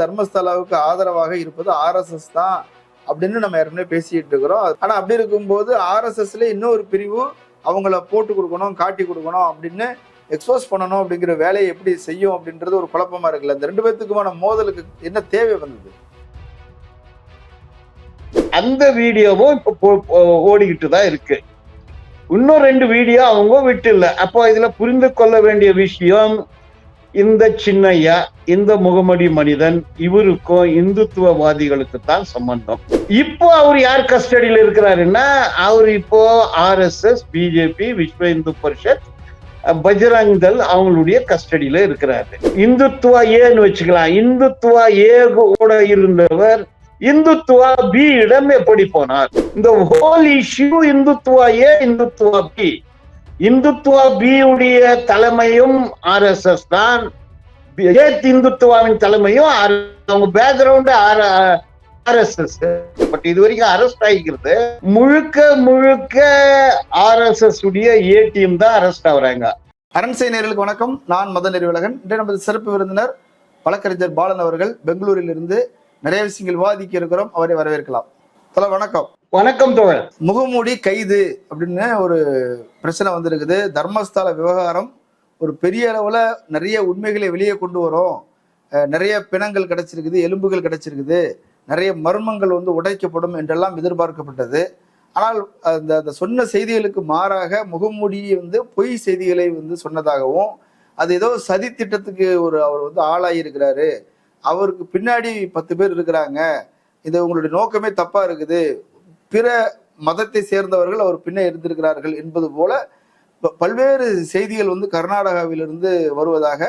தர்மஸ்தலாவுக்கு ஆதரவாக இருப்பது ஆர்எஸ்எஸ் தான் அப்படின்னு நம்ம ஏற்கனவே பேசிட்டு இருக்கிறோம். ஆனா அப்படி இருக்கும்போது ஆர்எஸ்எஸ்ல இன்னொரு பிரிவும் அவங்கள போட்டு கொடுக்கணும் காட்டி கொடுக்கணும் அப்படின்னு எக்ஸ்போஸ் பண்ணணும் அப்படிங்கிற வேலையை எப்படி செய்யும் அப்படின்றது ஒரு குழப்பமா இருக்குல்ல. இந்த ரெண்டு பேர்த்துக்குமான மோதலுக்கு என்ன தேவை வந்தது? அந்த வீடியோவும் இப்போ ஓடிக்கிட்டு தான் இருக்கு. இன்னும் ரெண்டு வீடியோ அவங்க விட்டு இல்லை அப்போ இதுல புரிந்து கொள்ள வேண்டிய விஷயம் இந்த சின்னையா இந்த முகமடி மனிதன் இவருக்கும் இந்துத்துவவாதிகளுக்கு தான் சம்பந்தம். இப்போ அவர் யார் கஸ்டடியில இருக்கிறாருன்னா அவர் இப்போ ஆர்எஸ்எஸ் பிஜேபி விஸ்வ இந்து பரிஷத் பஜ்ரங் தல் அவங்களுடைய கஸ்டடியில இருக்கிறாரு. இந்துத்துவா ஏன்னு வச்சுக்கலாம். இந்துத்துவா ஏ கூட இருந்தவர் இந்துத்துவா பி இடம் எப்படி போனார்? இந்த whole issue Hindutva A Hindutva B. Hindutva B உடைய தலைமையும் ஆர் எஸ் எஸ் தான். ஏத் இந்துத்துவாவின் தலைமையும் அவங்க background R R S S but இது வரைக்கும் அரெஸ்ட் ஆகிக்கிறது. முழுக்க முழுக்க ஆர் எஸ் எஸ் உடைய ஏடிஎம் தான் அரெஸ்ட் ஆகுறாங்க. அரண்சை நேர்களுக்கு வணக்கம். நான் மத நெறிவலகன் இன்றைய நமது சிறப்பு விருந்தினர் வழக்கறிஞர் பாலன் அவர்கள் பெங்களூரில் இருந்து நிறைய விஷயங்கள் விவாதிக்க இருக்கிறோம். அவரை வரவேற்கலாம். தலை வணக்கம். வணக்கம் தோழர். முகமூடி கைது அப்படின்னு ஒரு பிரச்சனை வந்திருக்குது. தர்மஸ்தல விவகாரம் ஒரு பெரிய அளவுல நிறைய உண்மைகளை வெளியே கொண்டு வரும். நிறைய பிணங்கள் கிடைச்சிருக்குது எலும்புகள் கிடைச்சிருக்குது. நிறைய மர்மங்கள் வந்து உடைக்கப்படும் என்றெல்லாம் எதிர்பார்க்கப்பட்டது. ஆனால் அந்த அந்த சொன்ன செய்திகளுக்கு மாறாக முகமூடியை வந்து பொய் செய்திகளை வந்து சொன்னதாகவும் அது ஏதோ சதி திட்டத்துக்கு ஒரு அவர் வந்து ஆளாகியிருக்கிறாரு அவருக்கு பின்னாடி பத்து பேர் இருக்கிறாங்க. இது உங்களுடைய நோக்கமே தப்பா இருக்குது. பிற மதத்தை சேர்ந்தவர்கள் அவர் பின்னே இருந்திருக்கிறார்கள் என்பது போல பல்வேறு செய்திகள் வந்து கர்நாடகாவிலிருந்து வருவதாக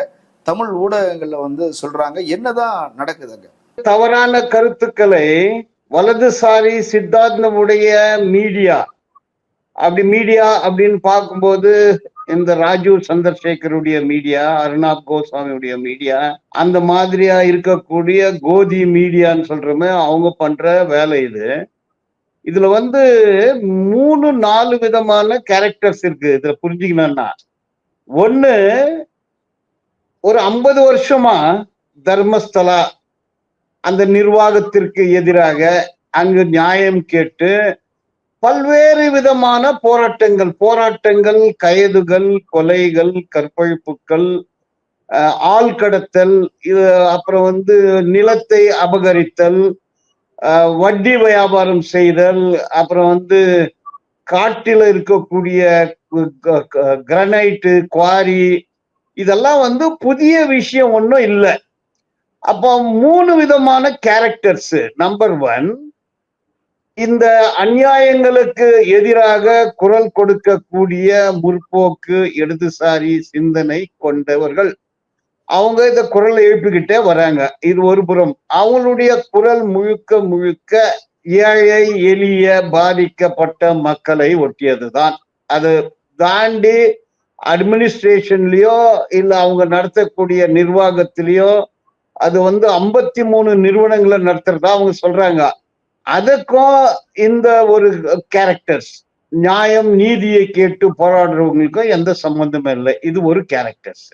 தமிழ் ஊடகங்கள்ல வந்து சொல்றாங்க. என்னதான் நடக்குதுங்க தவறான கருத்துக்களை வலதுசாரி சித்தாந்தமுடைய மீடியா அப்படி மீடியா அப்படின்னு பார்க்கும்போது இந்த ராஜீவ் சந்திரசேகருடைய மீடியா அருணாப் கோஸ்வாமியுடைய மீடியா அந்த மாதிரியா இருக்கக்கூடிய கோதி மீடியான்னு சொல்றோமே அவங்க பண்ற வேலை இது. இதுல வந்து மூணு நாலு விதமான கேரக்டர்ஸ் இருக்கு. இதுல புரிஞ்சுக்கணும்னா. ஒண்ணு ஒரு ஐம்பது வருஷமா தர்மஸ்தலா அந்த நிர்வாகத்திற்கு எதிராக அங்கு நியாயம் கேட்டு பல்வேறு விதமான போராட்டங்கள் போராட்டங்கள் கைதுகள் கொலைகள் கற்பழிப்புகள் ஆள் கடத்தல் இது அப்புறம் வந்து நிலத்தை அபகரித்தல் வட்டி வியாபாரம் செய்தல் அப்புறம் வந்து காட்டில் இருக்கக்கூடிய கிரனைட்டு குவாரி இதெல்லாம் வந்து புதிய விஷயம் ஒன்றும் இல்லை. அப்போ மூணு விதமான கேரக்டர்ஸ் நம்பர் ஒன் இந்த அநியாயங்களுக்கு எதிராக குரல் கொடுக்கக்கூடிய முற்போக்கு இடதுசாரி சிந்தனை கொண்டவர்கள். அவங்க இந்த குரல் எழுப்பிக்கிட்டே வராங்க. இது ஒரு புறம். அவங்களுடைய குரல் முழுக்க முழுக்க ஏழை எளிய பாதிக்கப்பட்ட மக்களை ஒட்டியதுதான். அது தாண்டி அட்மினிஸ்ட்ரேஷன்லயோ இல்ல அவங்க நடத்தக்கூடிய நிர்வாகத்திலயோ அது வந்து ஐம்பத்தி மூணு நிறுவனங்களை நடத்துறதா அவங்க சொல்றாங்க. அதுக்கும் இந்த ஒரு கேரக்டர்ஸ் நியாயம் நீதியை கேட்டு போராடுறவங்களுக்கும் எந்த சம்பந்தமும் இல்லை. இது ஒரு கேரக்டர்ஸ்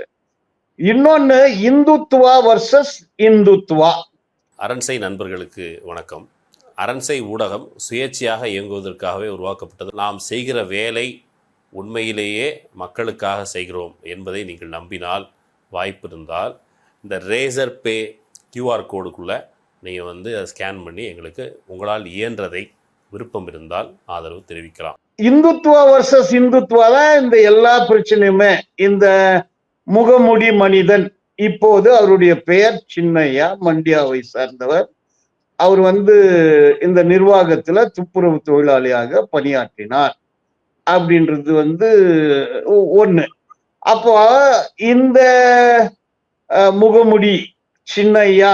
இன்னொன்னு இந்துத்துவா வர்சஸ் இந்துத்துவா அரண்சை நண்பர்களுக்கு வணக்கம். அரண்சை ஊடகம் சுயேட்சையாக இயங்குவதற்காகவே உருவாக்கப்பட்டது. நாம் செய்கிற வேலை உண்மையிலேயே மக்களுக்காக செய்கிறோம் என்பதை நீங்கள் நம்பினால் வாய்ப்பு இருந்தால் இந்த ரேசர் பே கியூஆர் கோடுக்குள்ளே நீங்கள் வந்து அதை ஸ்கேன் பண்ணி எங்களுக்கு உங்களால் இயன்றதை விருப்பம் இருந்தால் ஆதரவு தெரிவிக்கலாம். இந்துத்துவா வர்சஸ் இந்துத்துவா தான் இந்த எல்லா பிரச்சனையுமே. இந்த முகமுடி மனிதன். இப்போது அவருடைய பெயர் சின்னையா மண்டியாவை சார்ந்தவர். அவர் வந்து இந்த நிர்வாகத்துல துப்புரவு தொழிலாளியாக பணியாற்றினார். அப்படின்றது வந்து ஒண்ணு அப்போ இந்த முகமுடி சின்னையா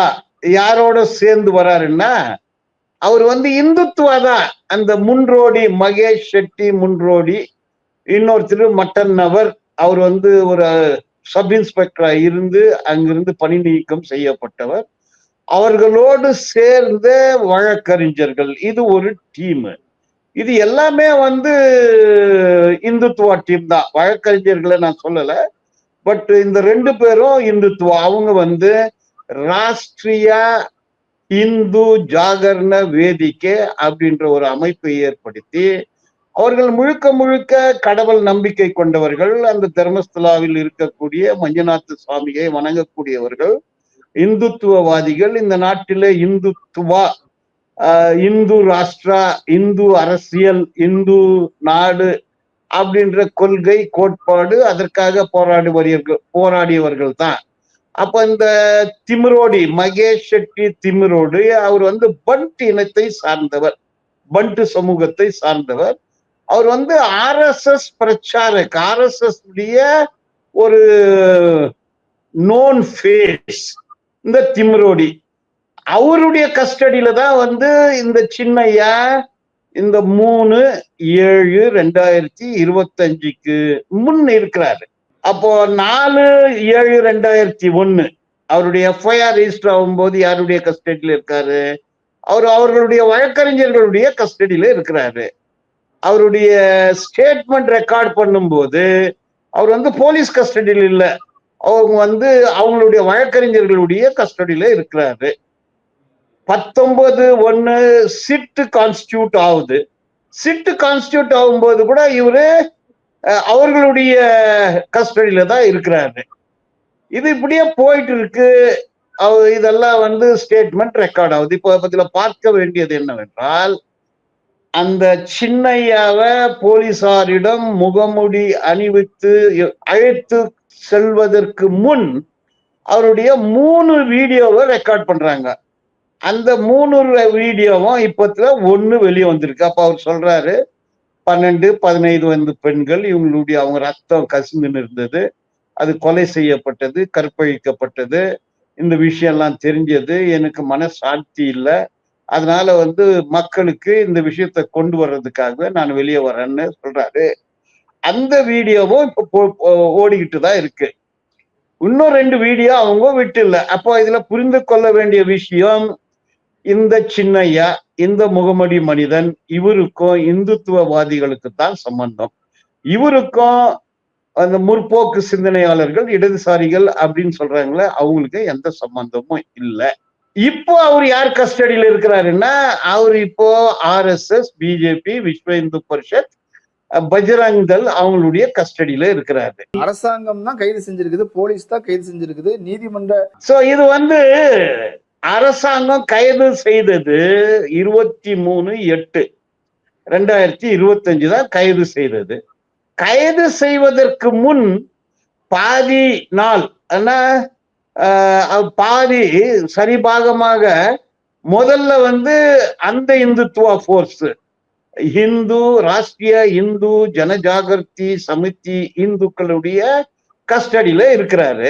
யாரோட சேர்ந்து வராருன்னா அவர் வந்து இந்துத்துவா தான் அந்த முன்ரோடி மகேஷ் செட்டி முன்ரோடி இன்னொருத்தர் மட்டன் நபர் அவர் வந்து ஒரு சப் இன்ஸ்பெக்டரா இருந்து அங்கிருந்து பணி நீக்கம் செய்யப்பட்டவர். அவர்களோடு சேர்ந்த வழக்கறிஞர்கள். இது ஒரு டீம் இது எல்லாமே வந்து இந்துத்துவா டீம் தான். வழக்கறிஞர்களை நான் சொல்லல. பட் இந்த ரெண்டு பேரும் இந்துத்துவா. அவங்க வந்து ராஷ்டிரிய இந்து ஜாகரண வேதிக்கை அப்படின்ற ஒரு அமைப்பை ஏற்படுத்தி அவர்கள் முழுக்க முழுக்க கடவுள் நம்பிக்கை கொண்டவர்கள் அந்த தர்மஸ்தலாவில் இருக்கக்கூடிய மஞ்சநாத சுவாமியை வணங்கக்கூடியவர்கள் இந்துத்துவவாதிகள் இந்த நாட்டிலே இந்துத்துவா இந்து ராஷ்டிரா இந்து அரசியல் இந்து நாடு அப்படின்ற கொள்கை கோட்பாடு அதற்காக போராடுவர்கள் போராடியவர்கள் தான். அப்ப இந்த திமிரோடி மகேஷ் செட்டி திமிரோடு அவர் வந்து பண்ட் இனத்தை சார்ந்தவர் பண்ட் சமூகத்தை சார்ந்தவர். அவர் வந்து ஆர்எஸ்எஸ் பிரச்சாரக் ஆர்எஸ்எஸ் உடைய ஒரு நோன் ஃபேஸ் இந்த திம்ரோடி. அவருடைய கஸ்டடியில தான் வந்து இந்த சின்னையா இந்த மூணு ஏழு ரெண்டாயிரத்தி இருபத்தஞ்சுக்கு முன் இருக்கிறாரு. அப்போ நாலு ஏழு ரெண்டாயிரத்தி ஒன்னு அவருடைய எஃப்ஐஆர் ரிஜிஸ்டர் ஆகும்போது யாருடைய கஸ்டடியில் இருக்காரு? அவர் அவர்களுடைய வழக்கறிஞர்களுடைய கஸ்டடியில இருக்கிறாரு. அவருடைய ஸ்டேட்மெண்ட் ரெக்கார்ட் பண்ணும்போது அவர் வந்து போலீஸ் கஸ்டடியில் இல்லை. அவங்க வந்து அவங்களுடைய வழக்கறிஞர்களுடைய கஸ்டடியில இருக்கிறாரு. பத்தொன்பது ஒன்று சிட்டு கான்ஸ்டியூட் ஆகுது. சிட்டு கான்ஸ்டியூட் ஆகும்போது கூட இவரு அவர்களுடைய கஸ்டடியில தான் இருக்கிறாரு. இது இப்படியே போயிட்டு இருக்கு. அவ- இதெல்லாம் வந்து ஸ்டேட்மெண்ட் ரெக்கார்ட் ஆகுது. இப்போ இதுல பார்க்க வேண்டியது என்னவென்றால் அந்த சின்னையாவை போலீசாரிடம் முகமுடி அணிவித்து அழைத்து செல்வதற்கு முன் அவருடைய மூணு வீடியோவை ரெக்கார்ட் பண்றாங்க. அந்த மூணு வீடியோவும் இப்பத்துல ஒண்ணு வெளியே வந்திருக்கு. அப்ப அவர் சொல்றாரு பன்னெண்டு பதினைந்து வயது பெண்கள் இவங்களுடைய அவங்க ரத்தம் கசிந்துன்னு இருந்தது. அது கொலை செய்யப்பட்டது கற்பழிக்கப்பட்டது. இந்த விஷயம்லாம் தெரிஞ்சது. எனக்கு மனசாட்சி இல்லை. அதனால வந்து மக்களுக்கு இந்த விஷயத்த கொண்டு வர்றதுக்காக நான் வெளியே வரேன்னு சொல்றாரு. அந்த வீடியோவும் இப்போ ஓடிக்கிட்டு தான் இருக்கு. இன்னும் ரெண்டு வீடியோ அவங்க விட்டு இல்லை அப்போ இதுல புரிந்து கொள்ள வேண்டிய விஷயம் இந்த சின்னையா இந்த முகமடி மனிதன் இவருக்கும் இந்துத்துவவாதிகளுக்கு தான் சம்பந்தம். இவருக்கும் அந்த முற்போக்கு சிந்தனையாளர்கள் இடதுசாரிகள் அப்படின்னு சொல்றாங்களே அவங்களுக்கு எந்த சம்பந்தமும் இல்லை. இப்போ அவர் யார் கஸ்டடியில இருக்கிறாருன்னா அவர் இப்போ ஆர்எஸ்எஸ் பிஜேபி விஸ்வ இந்து பரிஷத் பஜ்ரங் தள் அவங்களுடைய கஸ்டடியில இருக்கிறாரு. அரசாங்கம் தான் கைது செஞ்சிருக்குது போலீஸ் தான் கைது செஞ்சிருக்குது நீதிமன்ற சோ இது வந்து அரசாங்கம் கைது செய்தது இருபத்தி மூணு எட்டு ரெண்டாயிரத்தி இருபத்தஞ்சு தான் கைது செய்தது. கைது செய்வதற்கு முன் பாதி நாள் ஆனா பாதி சரிபாகமாக முதல்ல வந்து அந்த இந்துத்துவா ஃபோர்ஸ் இந்து ராஷ்டிரிய இந்து ஜனஜாகர்த்தி சமிதி இந்துக்களுடைய கஸ்டடியில இருக்கிறாரு.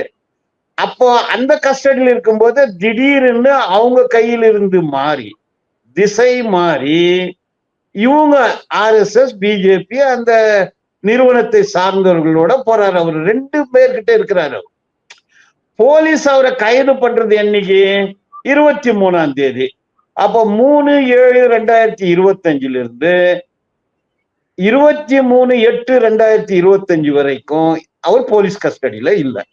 அப்போ அந்த கஸ்டடியில் இருக்கும்போது திடீர்னு அவங்க கையில் இருந்து மாறி திசை மாறி இவங்க ஆர்எஸ்எஸ் பிஜேபி அந்த நிறுவனத்தை சார்ந்தவர்களோட போறாரு. அவர் ரெண்டு பேர்கிட்ட இருக்கிறாரு அவர். போலீஸ் அவரை கைது பண்றது என்னைக்கு? இருபத்தி மூணாம் தேதி. அப்போ மூணு ஏழு ரெண்டாயிரத்தி இருபத்தஞ்சுல இருந்து இருபத்தி மூணு எட்டு ரெண்டாயிரத்தி இருபத்தஞ்சு வரைக்கும் அவர் போலீஸ் கஸ்டடியில இல்லை.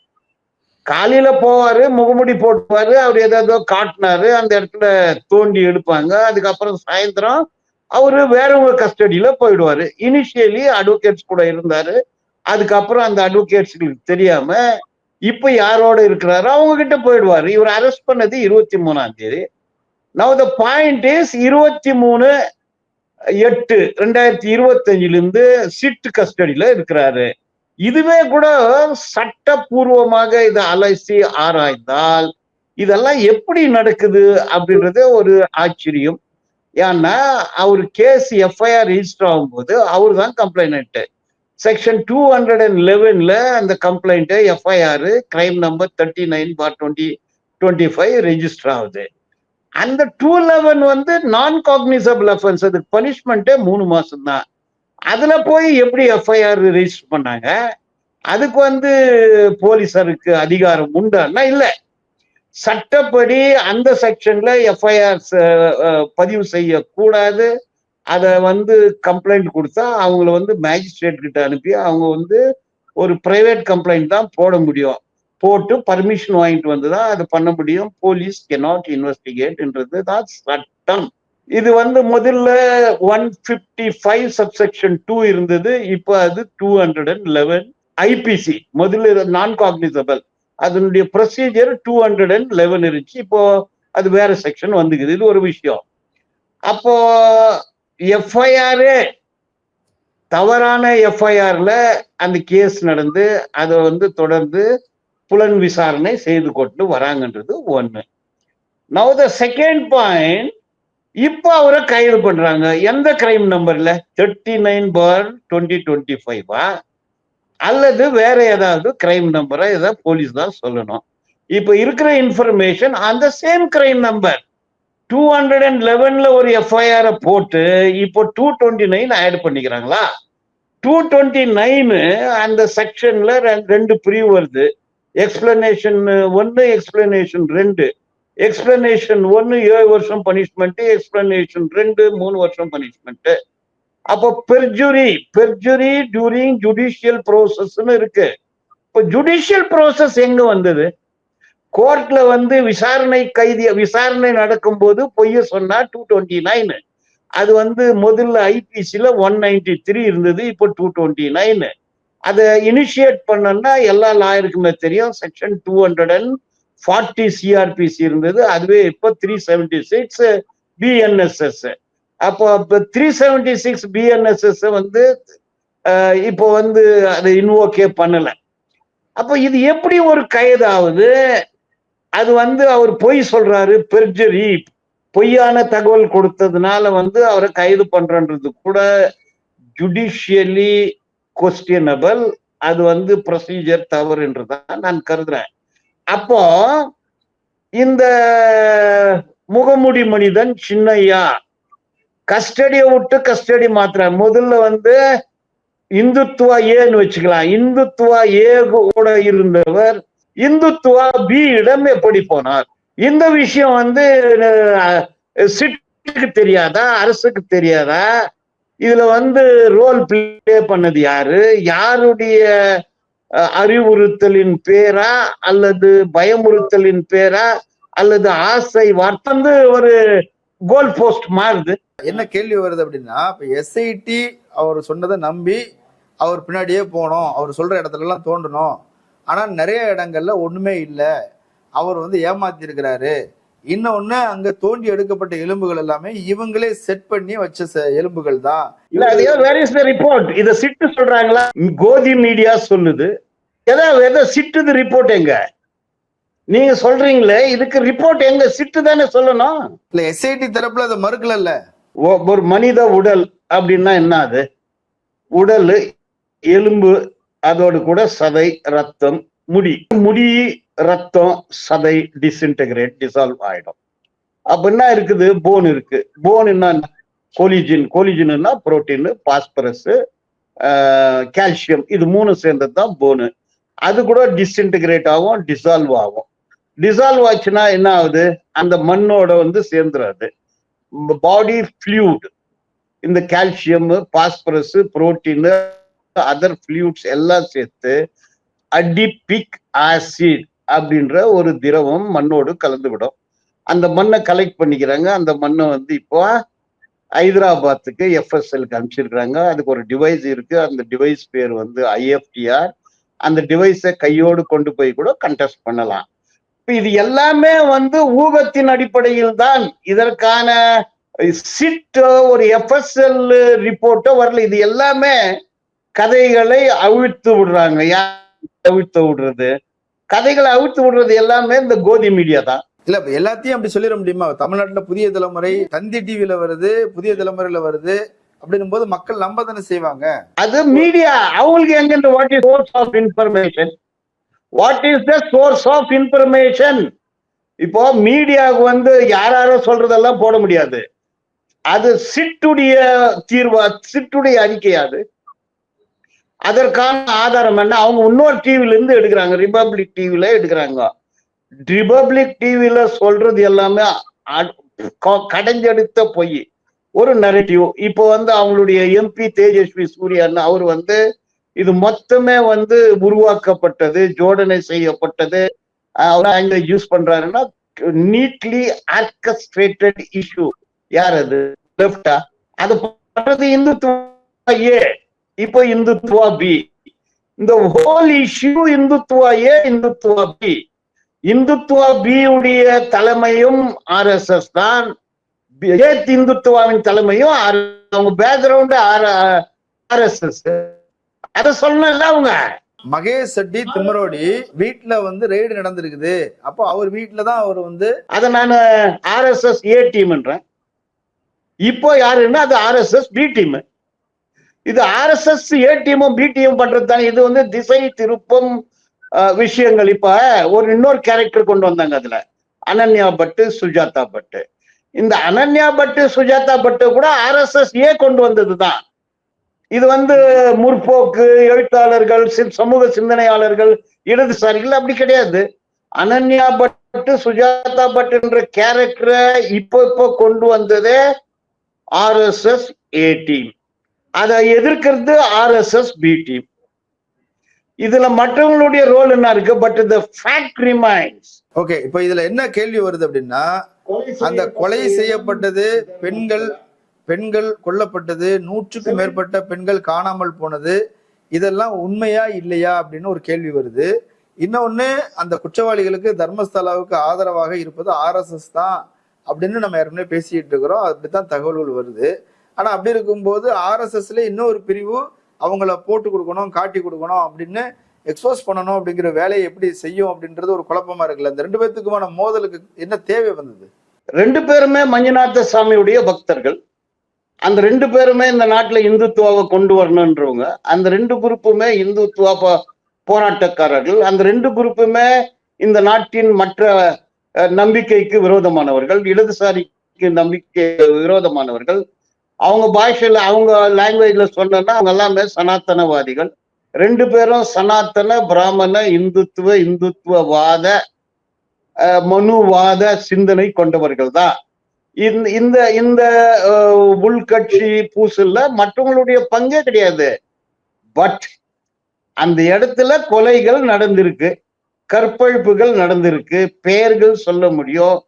காலையில போவாரு முகமுடி போட்டுவாரு அவர் ஏதாவது காட்டினாரு அந்த இடத்துல தோண்டி எடுப்பாங்க. அதுக்கப்புறம் சாயந்தரம் அவரு வேறவங்க கஸ்டடியில போயிடுவாரு. இனிஷியலி அட்வொகேட்ஸ் கூட இருந்தாரு. அதுக்கப்புறம் அந்த அட்வொகேட்ஸ்களுக்கு தெரியாம இப்ப யாரோட இருக்கிறாரோ அவங்க கிட்ட போயிடுவார். இவர் அரெஸ்ட் பண்ணது இருபத்தி மூணாம் தேதி. நவ் த பாயிண்ட் இஸ் இருபத்தி மூணு எட்டு ரெண்டாயிரத்தி இருபத்தஞ்சுல இருந்து சிட் கஸ்டடியில இருக்கிறாரு. இதுவே கூட சட்டப்பூர்வமாக இதை அலசி ஆராய்ந்தால் இதெல்லாம் எப்படி நடக்குது அப்படின்றது ஒரு ஆச்சரியம். ஏன்னா அவர் கேஸ் எஃப்ஐஆர் ரிஜிஸ்டர் ஆகும்போது அவர் தான் complaint section two hundred and லெவனில் அந்த complaint FIR crime number thirty nine bar twenty twenty five register ஆகுது. அந்த டூ லெவன் வந்து நான் காக்னிசபிள் அஃபென்ஸ் அதுக்கு பனிஷ்மெண்ட்டே மூணு மாதம் தான் அதில் போய் எப்படி எஃப்ஐஆர் ரெஜிஸ்டர் பண்ணாங்க? அதுக்கு வந்து போலீஸருக்கு அதிகாரம் உண்டான்னா இல்லை? சட்டப்படி அந்த செக்ஷன்ல எஃப்ஐஆர் பதிவு செய்யக்கூடாது. அதை வந்து கம்ப்ளைண்ட் கொடுத்தா அவங்கள வந்து மேஜிஸ்ட்ரேட் கிட்ட அனுப்பி அவங்க வந்து ஒரு பிரைவேட் கம்ப்ளைண்ட் தான் போட முடியும். போட்டு பர்மிஷன் வாங்கிட்டு வந்து தான் அது பண்ண முடியும். போலீஸ் கெனாட் இன்வெஸ்டிகேட்ன்றது தான் சட்டம். இது வந்து முதல்ல one fifty five subsection two இருந்தது. இப்போ அது two hundred and eleven IPC முதல்ல நான் காக்னிசபிள் அதனுடைய procedure two hundred and eleven இருந்துச்சு. இப்போ அது வேற செக்ஷன் வந்துக்குது. இது ஒரு விஷயம். அப்போ எஃப்ஐஆர் தவறான எஃப்ஐஆர்ல அந்த கேஸ் நடந்து அதை வந்து தொடர்ந்து புலன் விசாரணை செய்து கொண்டு வராங்கன்றது ஒண்ணு. நவ் த செகண்ட் பாயிண்ட் இப்போ அவரை கைது பண்றாங்க. எந்த கிரைம் நம்பர்ல thirty nine bar twenty twenty ஃபைவா அல்லது வேற ஏதாவது கிரைம் நம்பரா ஏதாவது போலீஸ் தான் சொல்லணும். இப்போ இருக்கிற இன்ஃபர்மேஷன் அந்த same crime number two hundred and லெவன்ல ஒரு எஃப்ஐஆர் போட்டு இப்போ டூ டுவெண்ட்டி நைன் ஆட் பண்ணிக்கிறாங்களா? டூ டுவெண்ட்டி நைனு அந்த செக்ஷன்ல ரெண்டு பிரிவு வருது. எக்ஸ்பிளனேஷன் ஒன்று எக்ஸ்பிளனேஷன் ரெண்டு. எக்ஸ்பிளனேஷன் ஒன்று ஏழு வருஷம் பனிஷ்மெண்ட் எக்ஸ்பிளனேஷன் ரெண்டு மூணு வருஷம் பனிஷ்மெண்ட் அப்போ பெர்ஜுரி பெர்ஜுரி டியூரிங் ஜுடிஷியல் ப்ரோசஸ்னு இருக்கு. இப்போ ஜுடிஷியல் ப்ரோசஸ் எங்க வந்தது? கோர்ட்ல வந்து விசாரணை கைதி விசாரணை நடக்கும்போது பொய்ய சொன்னா டூ டுவெண்ட்டி நைனு அது வந்து முதல்ல ஐபிசியில் ஒன் நைன்டி த்ரீ இருந்தது இப்போ டூ டுவெண்ட்டி நைனு அதை இனிஷியேட் பண்ணோம்னா எல்லா லாயருக்குமே தெரியும். Section two hundred and forty CrPC இருந்தது. அதுவே இப்போ த்ரீ செவன்டி சிக்ஸ் பிஎன்எஸ்எஸ் அப்போ இப்போ த்ரீ செவன்டி சிக்ஸ் பிஎன்எஸ்எஸ் வந்து இப்போ வந்து அதை இன்வோக்கே பண்ணலை. அப்போ இது எப்படி ஒரு கைதாகுது அது வந்து அவர் பொய் சொல்றாரு பெர்ஜரி. பொய்யான தகவல் கொடுத்ததுனால வந்து அவரை கைது பண்றன்றது கூட ஜுடிஷியலி கொஸ்டியனபிள் அது வந்து ப்ரொசீஜர் தவறுன்றதான் நான் கருதுறேன். அப்போ இந்த முகமுடி மனிதன் சின்னையா கஸ்டடியை விட்டு கஸ்டடி மாத்திர முதல்ல வந்து இந்துத்துவா ஏன்னு வச்சுக்கலாம். இந்துத்துவா ஏ கூட இருந்தவர் இந்துத்துவா பி இடம் எப்படி போனார்? இந்த விஷயம் வந்து சிட்டுக்கு தெரியாதா? அரசுக்கு தெரியாதா? இதுல வந்து ரோல் பிளே பண்ணது யாரு? யாருடைய அறிவுறுத்தலின் பேரா? அல்லது பயமுறுத்தலின் பேரா? அல்லது ஆசை வந்து ஒரு கோல் போஸ்ட் மாறுது. என்ன கேள்வி வருது அப்படின்னா இப்ப எஸ்ஐடி அவர் சொன்னதை நம்பி அவர் பின்னாடியே போனோம். அவர் சொல்ற இடத்துல எல்லாம் தோண்டணும் ஆனா நிறைய இடங்கள்ல ஒண்ணுமே இல்லை. அவர் வந்து ஏமாத்தி இருக்கிறாரு இன்னொன்னு அங்க தோண்டி எடுக்கப்பட்ட எலும்புகள் எல்லாமே இவங்களே செட் பண்ணி வச்ச எலும்புகள் தான். இல்ல அது வேர் இஸ் த ரிப்போர்ட் இத சிட்டு சொல்றாங்களா? கோதி மீடியா சொல்லுது. எதை சிட்டுது ரிப்போர்ட் எங்க? நீங்க சொல்றீங்களே இதுக்கு ரிப்போர்ட் எங்க? சிட்டு தானே சொல்லணும். இல்ல எஸ்ஐடி தரப்புல அதை மறுக்கல ஒ- ஒரு மனித உடல் அப்படின்னா என்ன அது? உடல் எலும்பு அதோடு கூட சதை ரத்தம் முடி. முடி ரத்தம் சதை டிஸ்இன்டகிரேட் டிசால்வ் ஆயிடும். அப்ப என்ன இருக்குது? போன் இருக்கு. போன் என்ன? கோலிஜின் கோலிஜின்னா புரோட்டீன் பாஸ்பரஸ் கால்சியம் இது மூணு சேர்ந்தது தான் போனு அது கூட டிஸ்இன்டகிரேட் ஆகும் டிசால்வ் ஆகும். டிசால்வ் ஆச்சுன்னா என்ன ஆகுது? அந்த மண்ணோட வந்து சேர்ந்துடாது பாடி ஃப்ளூட் இந்த calcium phosphorus protein other fluids எல்லாம் சேர்த்து அடிபிக் ஆசிட் அப்படின்ற ஒரு திரவம் மண்ணோடு கலந்து விடும் அந்த மண்ணை கலெக்ட் பண்ணிக்கிறாங்க. அந்த மண்ணை வந்து இப்போ ஹைதராபாத்துக்கு எஃப்எஸ்எல்க்கு அனுப்பிச்சிருக்கிறாங்க. அதுக்கு ஒரு டிவைஸ் இருக்கு. அந்த டிவைஸ் பேர் வந்து ஐஎஃப்டிஆர் அந்த டிவைஸை கையோடு கொண்டு போய் கூட கண்டெஸ்ட் பண்ணலாம். இது எல்லாமே வந்து ஊகத்தின் அடிப்படையில் தான். இதற்கான சிட்டோ ஒரு எஃப்எஸ்எல் ரிப்போர்ட்டோ வரல. இது எல்லாமே கதைகளை அவிழ்த்து விடுறாங்க. யார் அவிழ்த்து விடுறது? கதைகளை அவிழ்த்து விடுறது எல்லாமே இந்த கோதி மீடியா தான். இல்ல எல்லாத்தையும் அப்படி சொல்லிட முடியுமா? தமிழ்நாட்டுல புதிய தலைமுறை தந்தி டிவில வருது புதிய தலைமுறையில வருது அப்படின்னும் போது மக்கள் நம்ப தானே செய்வாங்க. அது மீடியா அவங்களுக்கு எங்க what is source of information what is the source of information இப்போ மீடியாவுக்கு வந்து யாராரோ சொல்றதெல்லாம் போட முடியாது. அது சிட்டுடைய தீர்வா சிட்டுடைய அறிக்கை அது. அதற்கான ஆதாரம் என்ன? அவங்க இன்னொரு டிவில இருந்து எடுக்கிறாங்க. ரிபப்ளிக் டிவில எடுக்கிறாங்க. ரிபப்ளிக் டிவில சொல்றது எல்லாமே கடைஞ்செடுத்த பொய். ஒரு நெரட்டிவ் இப்போ வந்து அவங்களுடைய எம்பி தேஜஸ்வி சூர்யான்னு அவர் வந்து இது மொத்தமே வந்து உருவாக்கப்பட்டது ஜோடனை செய்யப்பட்டது. அவங்க யூஸ் பண்றாருன்னா நீட்லி ஆர்கஸ்ட்ரேட்டட் இஷ்யூ யார் அது? லெப்டா அது பண்றது இந்துத்துவ ஏ. இப்போ இந்துத்துவா பி. இந்த whole issue Hindutva A Hindutva B. Hindutva B உடைய தலைமையும் ஆர் எஸ் எஸ் தான். ஏத் இந்துத்துவாவின் தலைமையும் R- அவங்க background R R S S. அத சொல்லல அவங்க. மகேஷ் செட்டி திம்மரோடி வீட்டுல வந்து ரெய்டு நடந்திருக்குது. அப்போ அவர் வீட்டுல தான் அவர் வந்து அத நான் ஆர் எஸ் எஸ் ஏ டீம்ன்றேன். இப்போ யாருன்னா அது R S S B team. இது ஆர் எஸ் எஸ் ஏ டீமும் பண்றது தானே. இது வந்து திசை திருப்பம் விஷயங்கள். இப்ப ஒரு இன்னொரு கேரக்டர் கொண்டு வந்தாங்க அதுல. அனன்யா பட்டு சுஜாதா பட்டு இந்த அனன்யா பட்டு சுஜாதா பட்டு கூட ஆர் எஸ் எஸ் ஏ கொண்டு வந்ததுதான். இது வந்து முற்போக்கு எழுத்தாளர்கள் சமூக சிந்தனையாளர்கள் இடதுசாரிகள் அப்படி கிடையாது. அனன்யா பட்டு சுஜாதா பட் என்ற கேரக்டரை இப்போ இப்போ கொண்டு வந்ததே ஆர்எஸ்எஸ் ஏ டீம் அதை எதிர்க்கிறது ஆர்எஸ்எஸ் பி டீம் இதுல மற்றவங்களுடைய ரோல் என்ன இருக்கு? பட் இந்த ஃபேக்ட் ரிமைன்ஸ் ஓகே இப்போ இதுல என்ன கேள்வி வருது அப்படின்னா அந்த கொலை செய்யப்பட்டது பெண்கள் பெண்கள் கொல்லப்பட்டது நூற்றுக்கும் மேற்பட்ட பெண்கள் காணாமல் போனது இதெல்லாம் உண்மையா இல்லையா அப்படின்னு ஒரு கேள்வி வருது. இன்னொன்னு அந்த குற்றவாளிகளுக்கு தர்மஸ்தலாவுக்கு ஆதரவாக இருப்பது ஆர்எஸ்எஸ் தான் அப்படின்னு நம்ம ஏற்கனவே பேசிட்டு இருக்கிறோம். அப்படித்தான் தகவல்கள் வருது. ஆனா அப்படி இருக்கும்போது ஆர்எஸ்எஸ்ல இன்னொரு பிரிவு அவங்கள போட்டு கொடுக்கணும் காட்டி கொடுக்கணும் அப்படின்னு எக்ஸ்போஸ் பண்ணணும் அப்படிங்கிற வேலையை எப்படி செய்யும் அப்படின்றது ஒரு குழப்பமா இருக்குல்ல. இந்த ரெண்டு பேர்த்துக்குமான மோதலுக்கு என்ன தேவை வந்தது? ரெண்டு பேருமே மஞ்சுநாத சாமியுடைய பக்தர்கள். அந்த ரெண்டு பேருமே இந்த நாட்டுல இந்துத்துவாவை கொண்டு வரணுன்றவங்க. அந்த ரெண்டு குரூப்புமே இந்துத்துவா போராட்டக்காரர்கள். அந்த ரெண்டு குரூப்புமே இந்த நாட்டின் மற்ற நம்பிக்கைக்கு விரோதமானவர்கள். இடதுசாரிக்கு நம்பிக்கை விரோதமானவர்கள். அவங்க பாஷையில் அவங்க லாங்குவேஜில் சொன்னா அவங்க எல்லாமே சனாத்தனவாதிகள் ரெண்டு பேரும் சனாத்தன பிராமண இந்துத்துவ இந்துத்துவவாத மனுவாத சிந்தனை கொண்டவர்கள் தான். இந்த இந்த இந்த உள்கட்சி பூசல்ல மற்றவங்களுடைய பங்கே கிடையாது. பட் அந்த இடத்துல கொலைகள் நடந்திருக்கு கற்பழிப்புகள் நடந்திருக்கு பெயர்கள் சொல்ல முடியும்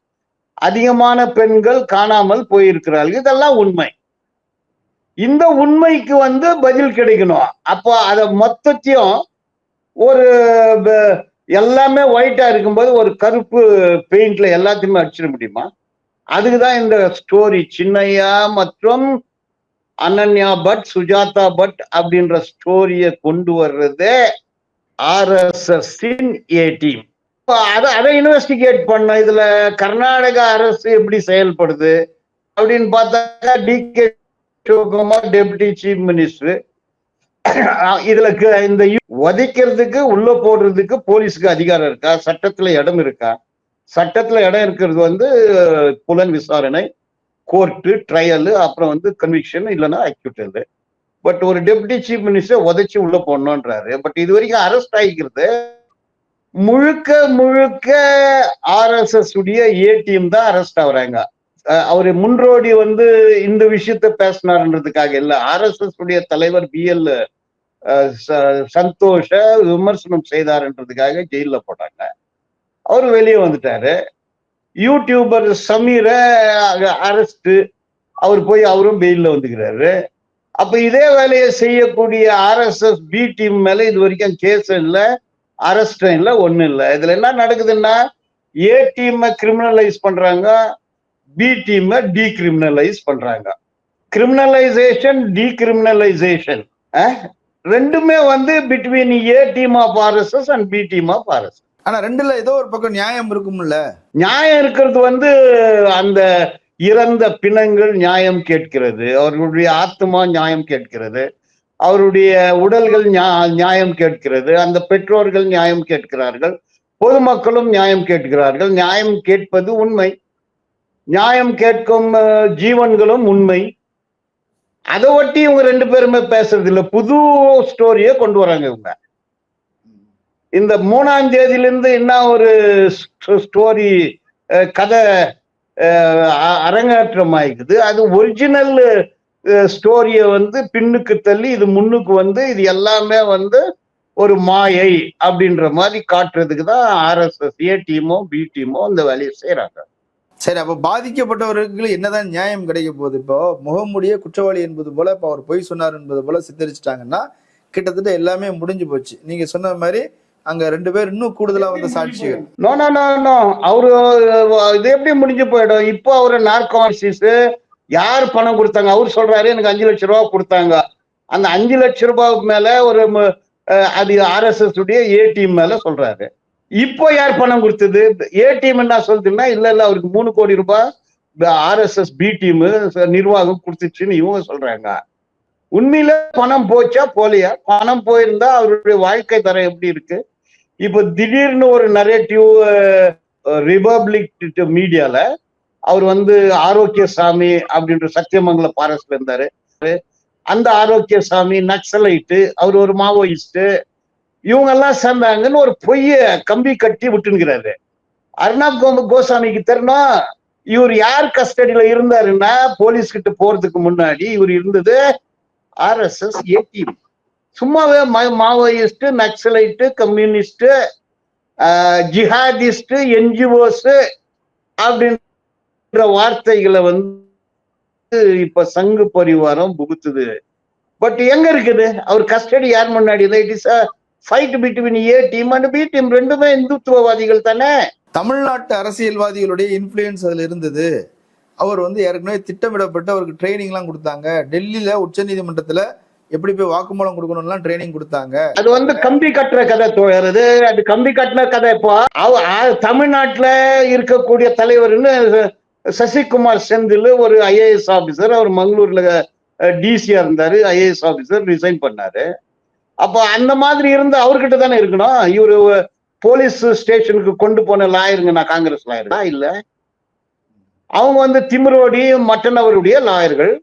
அதிகமான பெண்கள் காணாமல் போயிருக்கிறார்கள். இதெல்லாம் உண்மை. இந்த உண்மைக்கு வந்து பதில் கிடைக்கணும். அப்போ அதை மொத்தத்தையும் ஒரு எல்லாமே ஒயிட்டா இருக்கும்போது ஒரு கருப்பு பெயிண்ட்ல எல்லாத்தையுமே அடிச்சிட முடியுமா? அதுக்கு தான் இந்த ஸ்டோரி சின்னையா மற்றும் அனன்யா பட் சுஜாதா பட் அப்படின்ற ஸ்டோரியை கொண்டு வர்றதே ஆர்எஸ்எஸ் ஏ டீம் அதை அதை இன்வெஸ்டிகேட் பண்ண இதுல கர்நாடக அரசு எப்படி செயல்படுது அப்படின்னு பார்த்தாக்கா D K Sivakumar deputy chief minister இதுல க- இந்த உதைக்கிறதுக்கு உள்ள போடுறதுக்கு போலீஸுக்கு அதிகாரம் இருக்கா? சட்டத்துல இடம் இருக்கா? சட்டத்துல இடம் இருக்கிறது வந்து புலன் விசாரணை கோர்ட்டு ட்ரையல் அப்புறம் வந்து கன்விக்ஷன் இல்லைன்னா அக்யூட்டல் பட் ஒரு டெபுட்டி சீஃப் மினிஸ்டர் உதைச்சு உள்ள போடணுன்றாரு பட் இது வரைக்கும் அரெஸ்ட் ஆகிக்கிறது. முழுக்க முழுக்க ஆர்எஸ்எஸ் உடைய ஏடிஎம் தான் அரெஸ்ட் ஆகுறாங்க. அவர் முன்ரோடி வந்து இந்த விஷயத்த பேசினார்ன்றதுக்காக இல்ல. ஆர்எஸ்எஸ் உடைய தலைவர் பி எல் சந்தோஷ விமர்சனம் செய்தார்ன்றதுக்காக ஜெயில போட்டாங்க. அவர் வெளியே வந்துட்டாரு. யூடியூபர் சமீரை அரெஸ்ட் அவர் போய் அவரும் பெயில்ல வந்துக்கிறாரு. அப்ப இதே வேலையை செய்யக்கூடிய ஆர்எஸ்எஸ் பி டீம் மேல இது வரைக்கும் கேஸ் இல்லை அரெஸ்டும் இல்லை ஒண்ணும் இல்லை. இதுல என்ன நடக்குதுன்னா ஏ டீம் கிரிமினலைஸ் பண்றாங்க. பி டீம் டீக்ரிமினலைஸ் பண்றாங்க. கிரிமினலைசேஷன் டீக்ரிமினலைசேஷன் ரெண்டுமே வந்து between A team of RSS and B team of RSS ஆனா ரெண்டுல ஏதோ ஒரு பக்கம் நியாயம் இருக்கும்ல? நியாயம் இருக்கிறது வந்து அந்த இறந்த பிணங்கள் நியாயம் கேட்கிறது. அவர்களுடைய ஆத்மா நியாயம் கேட்கிறது. அவருடைய உடல்கள் நியா- நியாயம் கேட்கிறது. அந்த பெற்றோர்கள் நியாயம் கேட்கிறார்கள். பொதுமக்களும் நியாயம் கேட்கிறார்கள். நியாயம் கேட்பது உண்மை. நியாயம் கேட்கும் ஜீவன்களும் உண்மை. அதை ஒட்டி இவங்க ரெண்டு பேருமே பேசுறது இல்லை. புது ஸ்டோரியை கொண்டு வராங்க இவங்க. இந்த மூணாம் தேதியிலிருந்து என்ன ஒரு ஸ்டோரி கதை அரங்கேற்றம் ஆயிக்குது. அது ஒரிஜினல் ஸ்டோரியை வந்து பின்னுக்கு தள்ளி இது முன்னுக்கு வந்து இது எல்லாமே வந்து ஒரு மாயை அப்படின்ற மாதிரி காட்டுறதுக்கு தான் ஆர்எஸ்எஸ் ஏ டீமோ பி டீமோ இந்த வேலையை செய்யறாங்க சரி அப்ப பாதிக்கப்பட்டவர்களுக்கு என்னதான் நியாயம் கிடைக்க போகுது? இப்போ முகமுடிய குற்றவாளி என்பது போல இப்போ அவர் பொய் சொன்னார் என்பது போல சித்தரிச்சிட்டாங்கன்னா கிட்டத்தட்ட எல்லாமே முடிஞ்சு போச்சு. நீங்க சொன்ன மாதிரி அங்க ரெண்டு பேர் இன்னும் கூடுதலா வந்த சாட்சிகள். நோ நோ நோ நோ அவரு இது எப்படி முடிஞ்சு போயிடும்? இப்போ அவரு நார்கோசிஸ் யார் பணம் கொடுத்தாங்க? அவர் சொல்றாரு எனக்கு அஞ்சு லட்சம் ரூபாய் கொடுத்தாங்க. அந்த அஞ்சு லட்சம் ரூபாய்க்கு மேல ஒரு அது ஆர்எஸ்எஸ் உடைய ஏடிஎம் மேல சொல்றாரு. இப்போ யார் பணம் கொடுத்தது? ஏடிஎம் என்ன சொல்றதுன்னா இல்ல இல்ல அவருக்கு மூணு கோடி ரூபாய் ஆர்எஸ்எஸ் பி டீம் நிர்வாகம் கொடுத்துச்சுன்னு இவங்க சொல்றாங்க. உண்மையில பணம் போச்சா? போலியா? பணம் போயிருந்தா அவருடைய வாழ்க்கை தரம் எப்படி இருக்கு? இப்ப திடீர்னு ஒரு நரேட்டிவ் ரிபப்ளிக் மீடியால அவர் வந்து ஆரோக்கிய சாமி அப்படின்ற சத்தியமங்கல பாரஸ்ல இருந்தாரு. அந்த ஆரோக்கிய சாமி நக்சலைட்டு அவர் ஒரு மாவோயிஸ்ட் இவங்க எல்லாம் சேர்ந்தாங்கன்னு ஒரு பொய்ய கம்பி கட்டி விட்டுனுக்கிறாரு அர்ணாப் கோ- கோசாமிக்கு தெரியணும் இவர் யார் கஸ்டடியில இருந்தாருன்னா போலீஸ் கிட்ட போறதுக்கு முன்னாடி இவர் இருந்தது ஆர்எஸ்எஸ் ஏடிஎம் சும்மாவே மா- Maoist naxalite communist jihadist NGOs அப்படின்ற வார்த்தைகளை வந்து இப்ப சங்கு பரிவாரம் புகுத்துது. பட் எங்க இருக்குது? அவர் கஸ்டடி யார் முன்னாடி? It is fight between A team and B team ரெண்டுமே இந்துத்துவவாதிகள் தானே? தமிழ்நாட்டு அரசியல்வாதிகளுடைய இன்ஃப்ளூயன்ஸ் அதுல இருந்தது. அவர் வந்து ஏற்கனவே திட்டமிடப்பட்டு அவருக்கு ட்ரைனிங்லாம் கொடுத்தாங்க. டெல்லியில உச்சநீதிமன்றத்துல எப்படி போய் வாக்குமூலம் கொடுக்கணும்லாம் ட்ரைனிங் கொடுத்தாங்க. அது வந்து கம்பி கட்டுற கதை தோழர் அது கம்பி கட்டின கதை இப்போ. தமிழ்நாட்டுல இருக்கக்கூடிய தலைவர்னு சசிகுமார் செந்தில் ஒரு ஐஏஎஸ் ஆபீசர் அவர் மங்களூர்ல டிசியா இருந்தாரு. ஐஏஎஸ் ஆபீசர் ரிசைன் பண்ணாரு. அப்போ அந்த மாதிரி இருந்து அவர்கிட்ட தானே இருக்கணும்? இவரு போலீஸ் ஸ்டேஷனுக்கு கொண்டு போன லாயருங்க நான் காங்கிரஸ் லாயர். இல்ல. அவங்க வந்து திமிரோடி மற்றனவருடைய லாயர்கள்.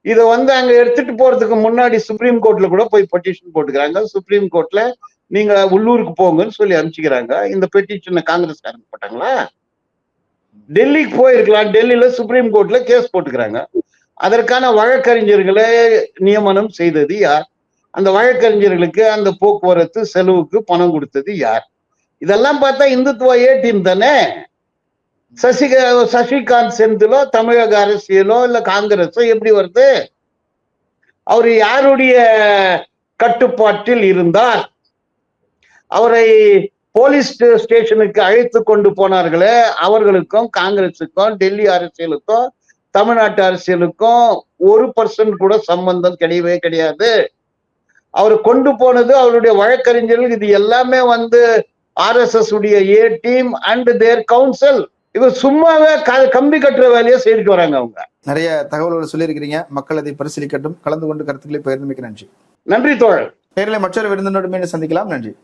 இதை வந்து அங்க எடுத்துட்டு போறதுக்கு முன்னாடி சுப்ரீம் கோர்ட்ல கூட போய் பெட்டிஷன் போட்டுக்கிறாங்க. சுப்ரீம் கோர்ட்ல நீங்க உள்ளூருக்கு போங்கன்னு சொல்லி அனுப்பிச்சுக்கிறாங்க. இந்த பெட்டிஷனை காங்கிரஸ்காரங்க போட்டாங்களா? டெல்லிக்கு போயிருக்கலாம். டெல்லியில சுப்ரீம் கோர்ட்ல கேஸ் போட்டுக்கிறாங்க. அதற்கான வழக்கறிஞர்களை நியமனம் செய்தது யார்? அந்த வழக்கறிஞர்களுக்கு அந்த போக்குவரத்து செலவுக்கு பணம் கொடுத்தது யார்? இதெல்லாம் பார்த்தா இந்துத்துவ ஏ டீம் தானே? சசிக சசிகாந்த் செந்திலோ தமிழக அரசியலோ இல்ல காங்கிரஸோ எப்படி வருது? அவர் யாருடைய கட்டுப்பாட்டில் இருந்தார்? அவரை போலீஸ் ஸ்டேஷனுக்கு அழைத்து கொண்டு போனார்களே அவர்களுக்கும் காங்கிரஸுக்கும் டெல்லி அரசியலுக்கும் தமிழ்நாட்டு அரசியலுக்கும் ஒரு பர்சன்ட் கூட சம்பந்தம் கிடையவே கிடையாது. அவர் கொண்டு போனது அவருடைய வழக்கறிஞர்கள். இது எல்லாமே வந்து ஆர்எஸ்எஸ் உடைய A team and their council இவர் சும்மாவே கம்பி கட்டுற வேலையை செய்துட்டு வராங்க அவங்க. நிறைய தகவல்களை சொல்லியிருக்கிறீங்க. மக்கள் அதை பரிசீலிக்கட்டும். கலந்து கொண்டு கருத்துக்களை பகிர்ந்தமைக்கு நன்றி. நன்றி தோழர். நேரில் மற்றொரு விருந்தினோடு மீண்டும் சந்திக்கலாம். நன்றி.